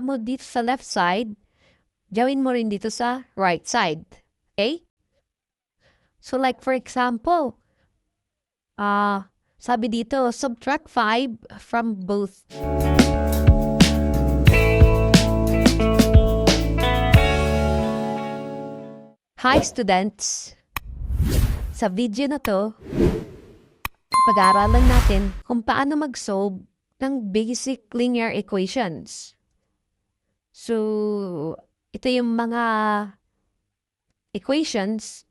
mo dito sa left side, gawin mo rin dito sa right side. Okay? So like for example, ah sabi dito, subtract 5 from both. Hi students! Sa video na to, pag-aaralan natin kung paano mag-solve ng basic linear equations. So, ito yung mga equations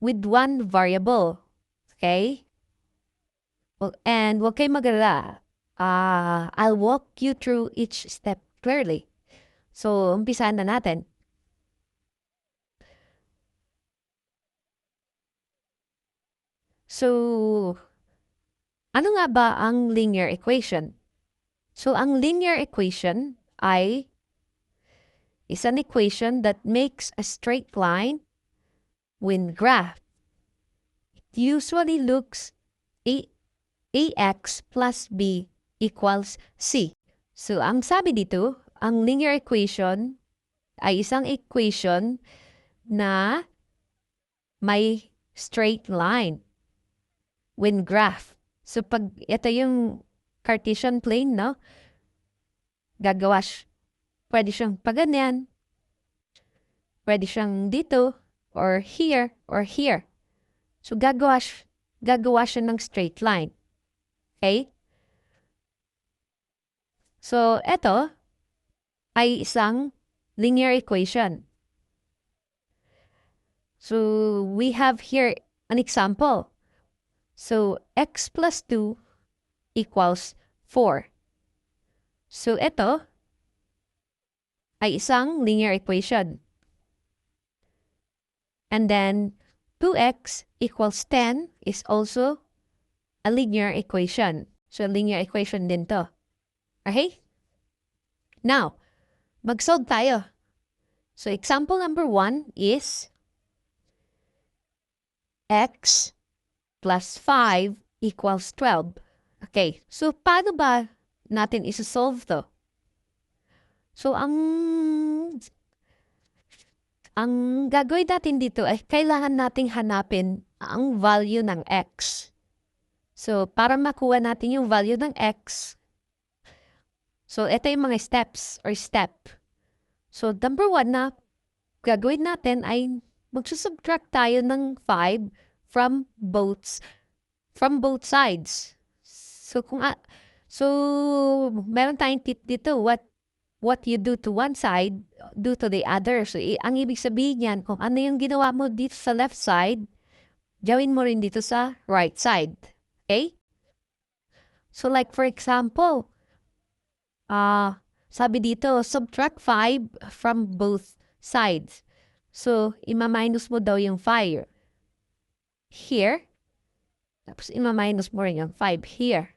with one variable. Okay? Well, and huwag kayo mag-alala. Ah, I'll walk you through each step clearly. So, umpisahan na natin. So, ano nga ba ang linear equation? So, ang linear equation ay is an equation that makes a straight line when graphed. It usually looks a ax plus b equals c. So, ang sabi dito, ang linear equation ay isang equation na may straight line when graph. So, pag ito yung Cartesian plane, no? Gagawa. Pwede siyang paganyan. Pwede siyang dito, or here, or here. So, gagawa, gagawa siya ng straight line. Okay? So, ito ay isang linear equation. So, we have here an example. So, x plus 2 equals 4. So, ito ay isang linear equation. And then, 2x equals 10 is also a linear equation. So, linear equation din to. Okay? Now, mag-solve tayo. So, example number 1 is x plus 5 equals 12. Okay, so paano ba natin isa-solve to? So, ang ang gagawin natin dito ay kailangan nating hanapin ang value ng x. So, para makuha natin yung value ng x, so ito yung mga steps or step. So, number one na gagawin natin ay magsusubtract tayo ng 5 from both from both sides. So kung so meron tayong tip dito what what you do to one side do to the other. So ang ibig sabihin niyan kung ano yung ginawa mo dito sa left side, gawin mo rin dito sa right side. Okay? So like for example, uh, sabi dito subtract 5 from both sides. So, ima-minus mo daw yung 5 here. Tapos, ima-minus mo rin yung 5 here.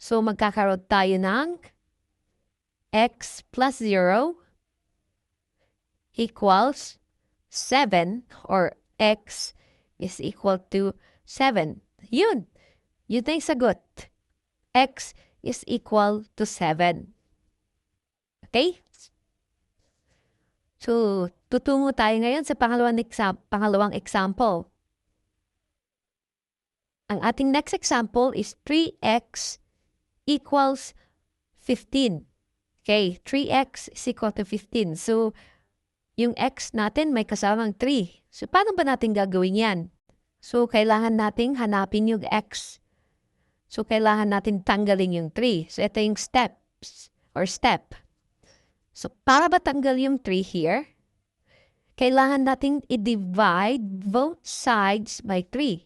So, magkakaroon tayo ng x plus 0 equals 7 or x is equal to 7. Yun. Yun na yung sagot. x is equal to 7. Okay? So, tutungo tayo ngayon sa pangalawang, exam pangalawang example. Ang ating next example is 3x equals 15. Okay, 3x is equal to 15. So, yung x natin may kasamang 3. So, paano ba natin gagawin yan? So, kailangan nating hanapin yung x. So, kailangan natin tanggalin yung 3. So, ito yung steps or step. So, para ba tanggal yung 3 here? Kailangan nating i-divide both sides by 3.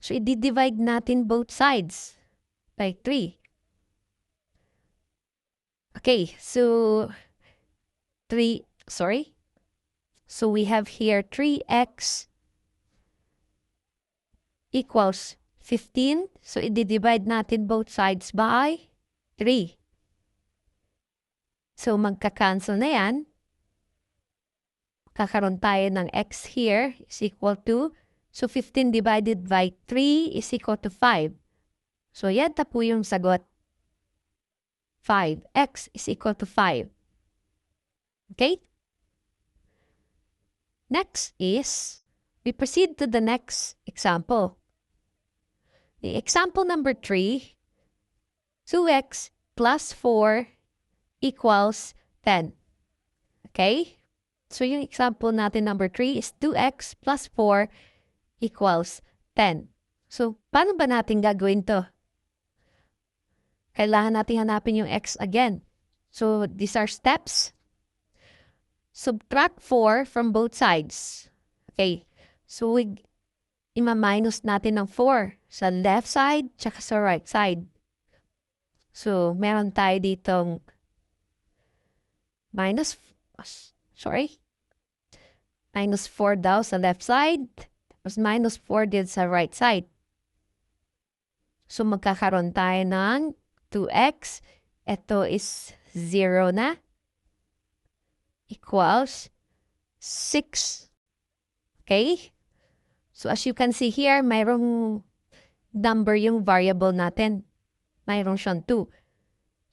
So, i-divide natin both sides by 3. Okay, so 3, sorry. So, we have here 3x equals 15. So, i-divide natin both sides by 3. So, magka-cancel na yan. Kakaroon tayo ng x here is equal to, so 15 divided by 3 is equal to 5. So, yan ta po yung sagot. 5. x is equal to 5. Okay? Next is, we proceed to the next example. The example number 3, 2x plus 4 equals 10. Okay? So yung example natin number 3 is 2x plus 4 equals 10. So, paano ba natin gagawin to? Kailangan natin hanapin yung x again. So, these are steps. Subtract 4 from both sides. Okay. So, we, ima-minus natin ng 4 sa left side tsaka sa right side. So, meron tayo ditong minus, sorry, minus 4 daw sa left side, tapos minus 4 din sa right side. So, magkakaroon tayo ng 2x. Ito is 0 na. Equals 6. Okay? So, as you can see here, mayroong number yung variable natin. Mayroon siyang 2.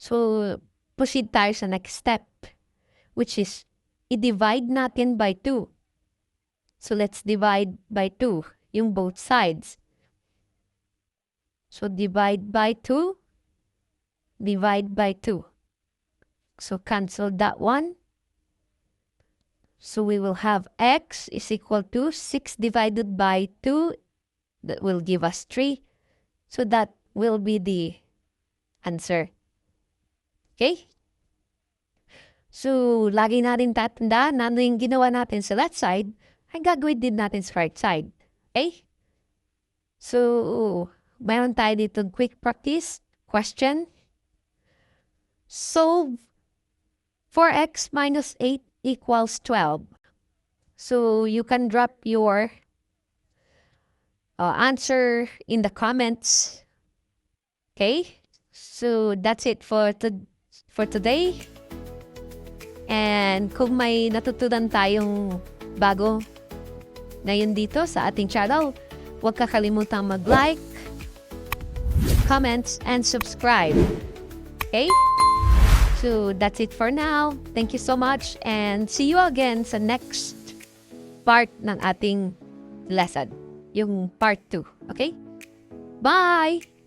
So, proceed tayo sa next step, which is, i-divide natin by 2. So, let's divide by 2, yung both sides. So, divide by 2, divide by 2. So, cancel that one. So, we will have x is equal to 6 divided by 2. That will give us 3. So, that will be the answer. Okay? So, lagi natin tatandaan na ano yung ginawa natin sa left side, ay gagawin din natin sa right side. Okay? So, mayroon tayo dito quick practice. Question. Solve 4x minus 8 equals 12. So, you can drop your uh, answer in the comments. Okay? So, that's it for, to- for today. And kung may natutunan tayong bago ngayon dito sa ating channel, huwag kakalimutan mag-like, comments, and subscribe. Okay? So, that's it for now. Thank you so much and see you again sa next part ng ating lesson. Yung part 2. Okay? Bye!